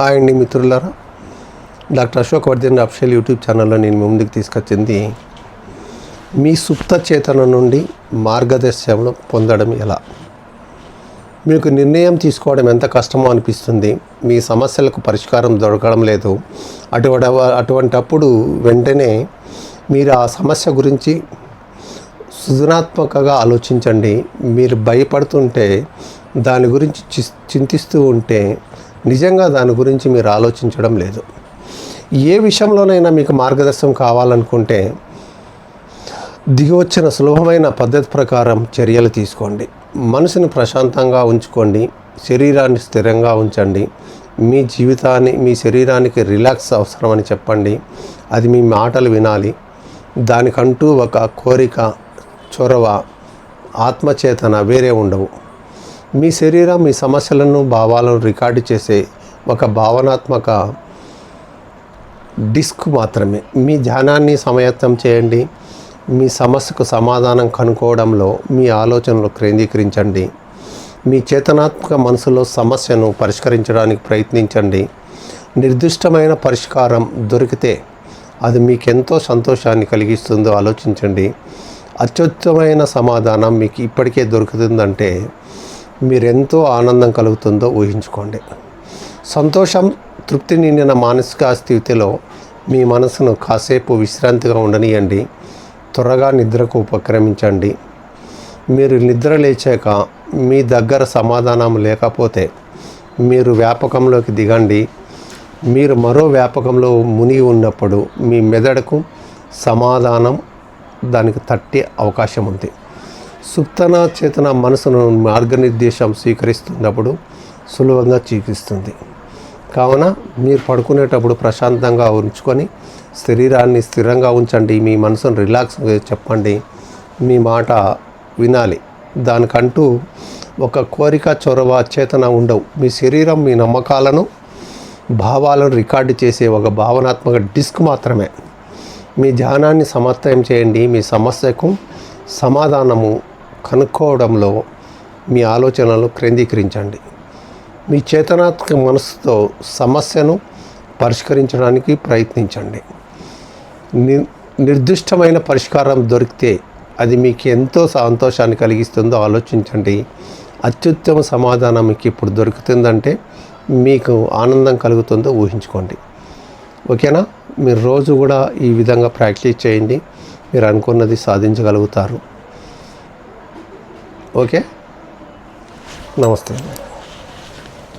Hi అండి మిత్రులారా. Doctor Ashok Vardhan official YouTube ఛానల్లో నేను ముందుకు తీసుకొచ్చింది. మీ సుప్త చేతన నుండి మార్గదర్శనం పొందడం ఎలా? మీకు నిర్ణయం తీసుకోవడం ఎంత కష్టమో అనిపిస్తుంది. మీ సమస్యలకు పరిష్కారం దొరకడం లేదు. అటువంటి అటువంటప్పుడు వెంటనే మీరు ఆ సమస్య గురించి సృజనాత్మకంగా ఆలోచించండి. మీరు భయపడుతుంటే దాని గురించి చి- చింతిస్తూ ఉంటే నిజంగా దాని గురించి మీరు ఆలోచించడం లేదు. ఏ విషయంలోనైనా మీకు మార్గదర్శనం కావాలనుకుంటే దిగివచ్చిన సులభమైన పద్ధతి ప్రకారం చర్యలు తీసుకోండి. మనసుని ప్రశాంతంగా ఉంచుకోండి. శరీరాన్ని స్థిరంగా ఉంచండి. మీ జీవితాన్ని మీ శరీరానికి రిలాక్స్ అవసరమని చెప్పండి. అది మీ మాటలు వినాలి. దానికంటూ ఒక కోరిక చొరవ ఆత్మచేతన వేరే ఉండవు. మీ శరీరం మీ సమస్యలను భావాలను రికార్డు చేసే ఒక భావనాత్మక డిస్క్ మాత్రమే. మీ ధ్యానాన్ని సమయత్తం చేయండి. మీ సమస్యకు సమాధానం కనుక్కోవడంలో మీ ఆలోచనలు కేంద్రీకరించండి. మీ చేతనాత్మక మనసులో సమస్యను పరిష్కరించడానికి ప్రయత్నించండి. నిర్దిష్టమైన పరిష్కారం దొరికితే అది మీకెంతో సంతోషాన్ని కలిగిస్తుందో ఆలోచించండి. అత్యుత్తమైన సమాధానం మీకు ఇప్పటికే దొరుకుతుందంటే మీరెంతో ఆనందం కలుగుతుందో ఊహించుకోండి. సంతోషం తృప్తి నిండిన మానసిక స్థితిలో మీ మనసును కాసేపు విశ్రాంతిగా ఉండనియండి. త్వరగా నిద్రకు ఉపక్రమించండి. మీరు నిద్ర లేచాక మీ దగ్గర సమాధానం లేకపోతే మీరు వ్యాపకంలోకి దిగండి. మీరు మరో వ్యాపకంలో మునిగి ఉన్నప్పుడు మీ మెదడుకు సమాధానం దానికి తట్టే అవకాశం ఉంది సుప్తన చేతన మనసును మార్గనిర్దేశం స్వీకరిస్తున్నప్పుడు సులభంగా చీకిస్తుంది. కావున మీరు పడుకునేటప్పుడు ప్రశాంతంగా ఉంచుకొని శరీరాన్ని స్థిరంగా ఉంచండి. మీ మనసును రిలాక్స్ చెప్పండి. మీ మాట వినాలి. దానికంటూ ఒక కోరిక చొరవ చేతన ఉండవు. మీ శరీరం మీ నమ్మకాలను భావాలను రికార్డు చేసే ఒక భావనాత్మక డిస్క్ మాత్రమే. మీ ధ్యానాన్ని సమర్థం చేయండి. మీ సమస్యకు సమాధానము కనుక్కోవడంలో మీ ఆలోచనలు కేంద్రీకరించండి. మీ చేతనాత్మక మనసుతో సమస్యను పరిష్కరించడానికి ప్రయత్నించండి. ని- నిర్దిష్టమైన పరిష్కారం దొరికితే అది మీకు ఎంతో సంతోషాన్ని కలిగిస్తుందో ఆలోచించండి. అత్యుత్తమ సమాధానం మీకు ఇప్పుడు దొరుకుతుందంటే మీకు ఆనందం కలుగుతుందో ఊహించుకోండి. ఓకేనా? మీరు రోజు కూడా ఈ విధంగా ప్రాక్టీస్ చేయండి. మీరు అనుకున్నది సాధించగలుగుతారు. ఓకే? నమస్తే.